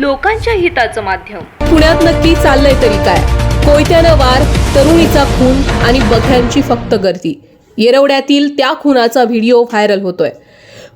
लोकांच्या हिताचं माध्यम. पुण्यात नक्की चाललंय तरी काय? कोयत्यानं वार तरुणीचा खून आणि बघ्यांची फक्त गर्दी. येरवड्यातील त्या खुनाचा व्हिडिओ व्हायरल होतोय.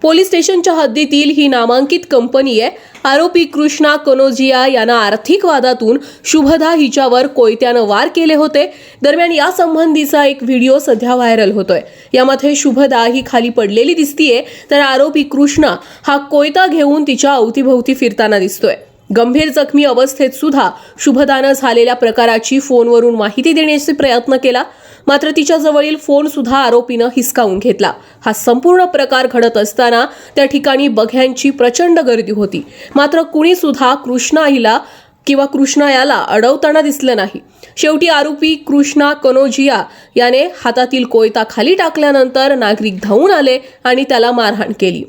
पोलीस स्टेशनच्या हद्दीतील ही नामांकित कंपनी आहे. आरोपी कृष्णा कनोजिया यांना आर्थिक वादातून शुभदा हिच्यावर कोयत्यानं वार केले होते. दरम्यान या संबंधीचा एक व्हिडिओ सध्या व्हायरल होतोय. यामध्ये शुभदा ही खाली पडलेली दिसतीये तर आरोपी कृष्णा हा कोयता घेऊन तिच्या अवतीभोवती फिरताना दिसतोय. गंभीर जखमी अवस्थेत सुद्धा शुभदानं झालेल्या प्रकाराची फोनवरून माहिती देण्याचा प्रयत्न केला. मात्र तिच्याजवळील फोन सुद्धा आरोपीनं हिसकावून घेतला. हा संपूर्ण प्रकार घडत असताना त्या ठिकाणी बघ्यांची प्रचंड गर्दी होती. मात्र कुणी सुद्धा कृष्णाईला किंवा कृष्णा याला अडवताना दिसलं नाही. शेवटी आरोपी कृष्णा कनोजिया याने हातातील कोयता खाली टाकल्यानंतर नागरिक धावून आले आणि त्याला मारहाण केली.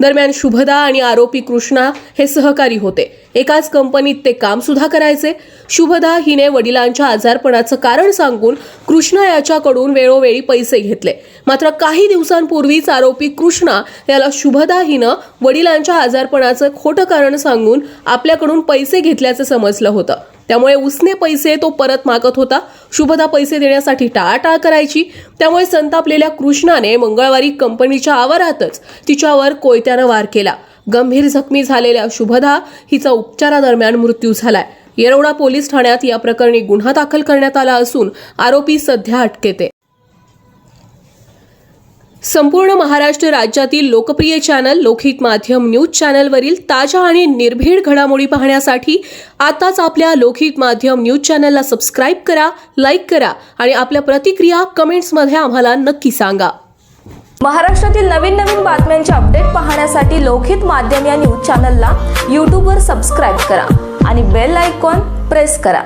दरम्यान शुभदा आणि आरोपी कृष्णा हे सहकारी होते. एकाच कंपनीत ते काम सुद्धा करायचे. शुभदा हिने वडिलांच्या आजारपणाचं कारण सांगून कृष्णा याच्याकडून वेळोवेळी पैसे घेतले. मात्र काही दिवसांपूर्वीच आरोपी कृष्णा याला शुभदा हिनं वडिलांच्या आजारपणाचं खोटं कारण सांगून आपल्याकडून पैसे घेतल्याचं समजलं होतं. त्यामुळे उसने पैसे तो परत मागत होता. शुभदा पैसे देण्यासाठी टाळाटाळ करायची. त्यामुळे संतापलेल्या कृष्णाने मंगळवारी कंपनीच्या आवारातच तिच्यावर कोयत्यानं वार केला. गंभीर जखमी झालेल्या शुभदा हिचा उपचारादरम्यान मृत्यू झालाय. येरवडा पोलीस ठाण्यात या प्रकरणी गुन्हा दाखल करण्यात आला असून आरोपी सध्या अटकेत आहे. संपूर्ण महाराष्ट्र राज्यातील लोकप्रिय चॅनल लोकहित माध्यम न्यूज चॅनलवरील ताज्या आणि निर्भीड घडामोडी पाहण्यासाठी आताच आपल्या लोकहित माध्यम न्यूज चॅनलला सबस्क्राईब करा लाईक करा आणि आपल्या प्रतिक्रिया कमेंट्समध्ये आम्हाला नक्की सांगा. महाराष्ट्रातील नवीन नवीन बातम्यांचे अपडेट पाहण्यासाठी लोकहित माध्यम या न्यूज चॅनलला यूट्यूबवर सबस्क्राईब करा आणि बेल आयकॉन प्रेस करा.